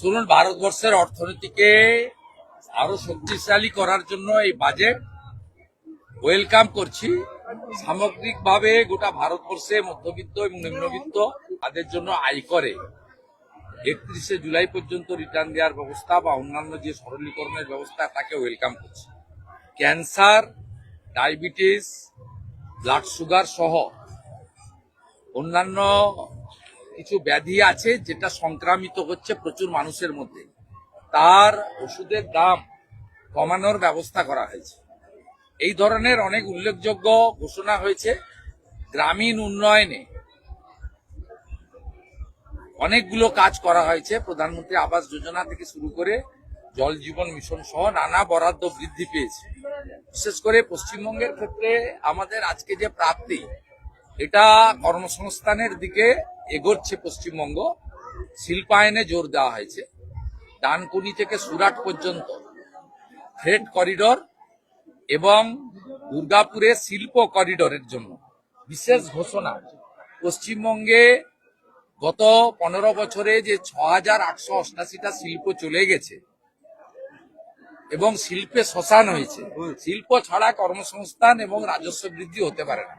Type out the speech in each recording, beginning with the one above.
শুনুন, ভারতবর্ষের অর্থনীতিকে আরও শক্তিশালী করার জন্য এই বাজেট ওয়েলকাম করছি। সামগ্রিকভাবে গোটা ভারতবর্ষে মধ্যবিত্ত এবং নিম্নবিত্ত তাদের জন্য আয় করে। একত্রিশে জুলাই পর্যন্ত রিটার্ন দেওয়ার ব্যবস্থা বা অন্যান্য যে সরলীকরণের ব্যবস্থা, তাকে ওয়েলকাম করছি। ক্যান্সার ডায়াবেটিস ব্লাড সুগার সহ অন্যান্য কিছু ব্যাধি আছে যেটা সংক্রামিত হচ্ছে প্রচুর মানুষের মধ্যে। তার ওষুধের দাম কমানোর ব্যবস্থা করা হয়েছে। এই ধরনের অনেক উল্লেখযোগ্য ঘোষণা হয়েছে গ্রামীণ উন্নয়নে। অনেকগুলো কাজ করা হয়েছে। প্রধানমন্ত্রী আবাস যোজনা থেকে শুরু করে জল জীবন মিশন সহ নানা বরাদ্দ বৃদ্ধি পেয়েছে। বিশেষ করে পশ্চিমবঙ্গের ক্ষেত্রে আমাদের আজকে যে প্রাপ্তি এটা কর্মসংস্থানের দিকে এগোচ্ছে পশ্চিমবঙ্গ। শিল্পায়নে জোর দেওয়া হয়েছে। ডানকুনি থেকে সুরাট পর্যন্ত ফ্রেড করিডর এবং দুর্গাপুরে শিল্প করিডোরের জন্য বিশেষ ঘোষণা। পশ্চিমবঙ্গে গত পনেরো বছরে যে ছ হাজার আটশো অষ্টাশিটা শিল্প চলে গেছে এবং শিল্পে শ্মশান হয়েছে। শিল্প ছাড়া কর্মসংস্থান এবং রাজস্ব বৃদ্ধি হতে পারে না।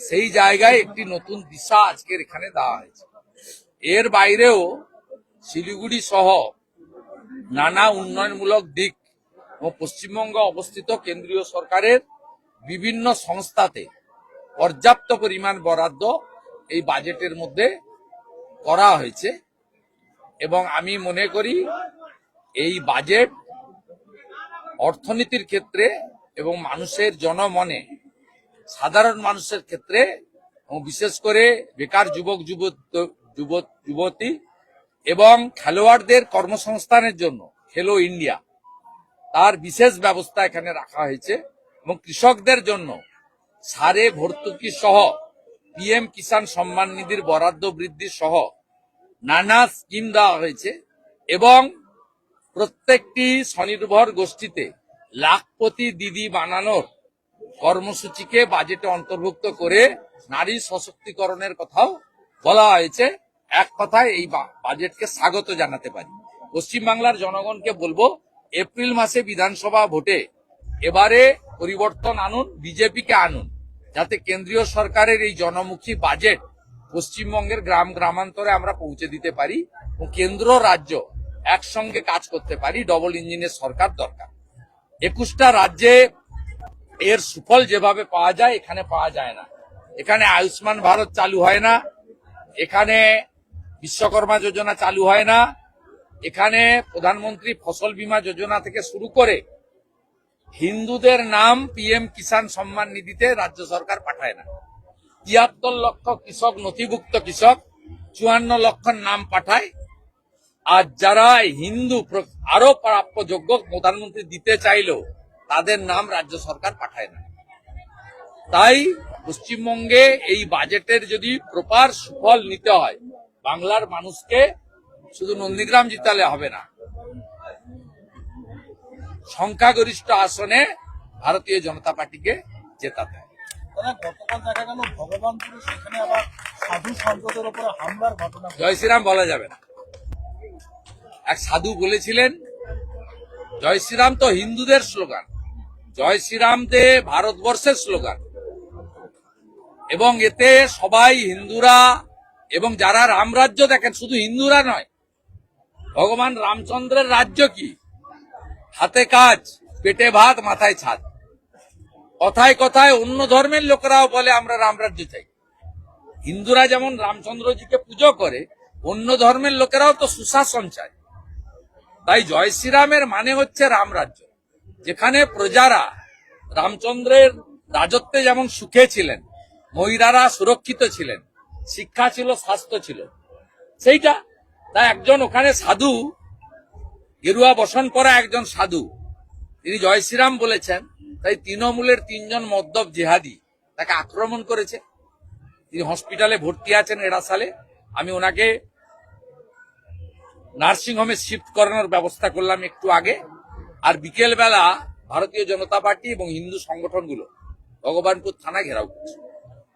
সেই জায়গায় একটি নতুন দিশা আজকের এখানে দেওয়া হয়েছে। এর বাইরেও শিলিগুড়ি সহ নানা উন্নয়নমূলক দিক ও পশ্চিমবঙ্গ অবস্থিত কেন্দ্রীয় সরকারের বিভিন্ন সংস্থাতে পর্যাপ্ত পরিমাণ বরাদ্দ এই বাজেটের মধ্যে করা হয়েছে এবং আমি মনে করি এই বাজেট অর্থনীতির ক্ষেত্রে এবং মানুষের জনমনে সাধারণ মানুষের ক্ষেত্রে এবং বিশেষ করে বেকার যুবক, যুবত এবং খেলোয়াড়দের কর্মসংস্থানের জন্য খেলো ইন্ডিয়া তার বিশেষ ব্যবস্থা এখানে রাখা হয়েছে এবং কৃষকদের জন্য সারে ভর্তুকি সহ পিএম কিষাণ সম্মান নিধির বরাদ্দ বৃদ্ধি সহ নানা স্কিম দেওয়া হয়েছে এবং প্রত্যেকটি স্বনির্ভর গোষ্ঠীতে লাখপতি দিদি বানানোর কর্মসূচিকে বাজেটে অন্তর্ভুক্ত করে নারী সশক্তিকরণের কথাও বলা হয়েছে। এক কথায় এই বাজেটকে স্বাগত জানাতে পারি। পশ্চিমবাংলার জনগণকে বলব, এপ্রিল মাসে বিধানসভা ভোটে এবারে পরিবর্তন আনুন, বিজেপিকে আনুন, যাতে কেন্দ্রীয় সরকারের এই জনমুখী বাজেট পশ্চিমবঙ্গের গ্রাম গ্রামান্তরে আমরা পৌঁছে দিতে পারি ও কেন্দ্র রাজ্য একসঙ্গে কাজ করতে পারি। ডবল ইঞ্জিনের সরকার দরকার। একুশটা রাজ্যে এর সুফল যেভাবে পাওয়া যায়, এখানে পাওয়া যায় না। এখানে আয়ুষ্মান ভারত চালু হয় না। এখানে বিশ্বকর্মা যোজনা চালু হয় না। এখানে প্রধানমন্ত্রী ফসল বীমা যোজনা থেকে শুরু করে হিন্দুদের নাম পিএম কিষাণ সম্মান নিধিতে রাজ্য সরকার পাঠায় না। তিয়াত্তর লক্ষ কৃষক, নথিভুক্ত কৃষক, চুয়ান্ন লক্ষ নাম পাঠায়। আর যারা হিন্দু আরও প্রাপ্যযোগ্য প্রধানমন্ত্রী দিতে চাইলেও তাদের নাম রাজ্য সরকার পাঠায় না। তাই পশ্চিমবঙ্গে এই বাজেটের যদি প্রপার সুফল নিতে হয় বাংলার মানুষকে শুধু নন্দীগ্রাম জিতালে হবে না। সংখ্যাগরিষ্ঠ আসনে ভারতীয় জনতা পার্টিকে জেতাতে। জয় শ্রীরাম বলা যাবে না। এক সাধু বলেছিলেন জয় শ্রীরাম তো হিন্দুদের স্লোগান। জয় শ্রীরাম দে ভারতবর্ষের স্লোগান। এবং এতে সবাই হিন্দুরা এবং যারা রামরাজ্য দেখেন, শুধু হিন্দুরা নয়, ভগবান রামচন্দ্রের রাজ্য কি? হাতে কাজ, পেটে ভাত, মাথায় ছাদ। কথায় কথায় অন্য ধর্মের লোকেরাও বলে, আমরা রামরাজ্য চাই। হিন্দুরা যেমন রামচন্দ্রজিকে পুজো করে, অন্য ধর্মের লোকেরাও তো সুশাসন চায়। তাই জয় শ্রীরামের মানে হচ্ছে রামরাজ্য। যেখানে প্রজারা রামচন্দ্রের রাজত্বে যেমন সুখে ছিলেন, মহিলারা সুরক্ষিত ছিলেন, শিক্ষা ছিল, স্বাস্থ্য ছিল। সেইটা তাই একজন ওখানে সাধু, গেরুয়া বসন করা একজন সাধু। তিনি জয় শ্রীরাম বলেছেন, তাই তৃণমূলের তিনজন মদ্যপ জেহাদি তাকে আক্রমণ করেছে। তিনি হসপিটালে ভর্তি আছেন এরা সালে। আমি ওনাকে নার্সিং হোমে শিফট করানোর ব্যবস্থা করলাম একটু আগে। আর বিকেল বেলা ভারতীয় জনতা পার্টি এবং হিন্দু সংগঠনগুলো ভগবানপুর থানা ঘেরাও করছে।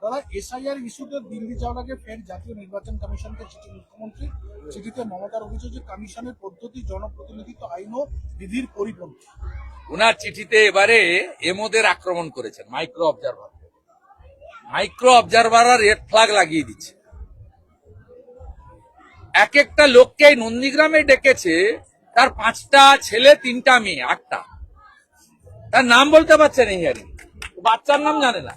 দাদা এসআইআর ইস্যুতে দিল্লি যাওয়ার আগে ফের জাতীয় নির্বাচন কমিশনকে চিঠি মুখ্যমন্ত্রী চিঠিতে মমতার অভিযোগ যে কমিশনের পদ্ধতি জনপ্রতিনিধিত্ব আইন ও বিধির পরিপন্থী। চিঠিতে এবারে এমোদের আক্রমণ করেছেন মাইক্রো অবজারভার মাইক্রো অবজারভাররা রেড ফ্ল্যাগ লাগিয়ে দিচ্ছে। এক একটা লোককে নন্দীগ্রামে ডেকেছে তার পাঁচটা ছেলে, তিনটা মেয়ে, আটটা। তার নাম বলতে পারছে না হিয়ারি বাচ্চার নাম জানে না।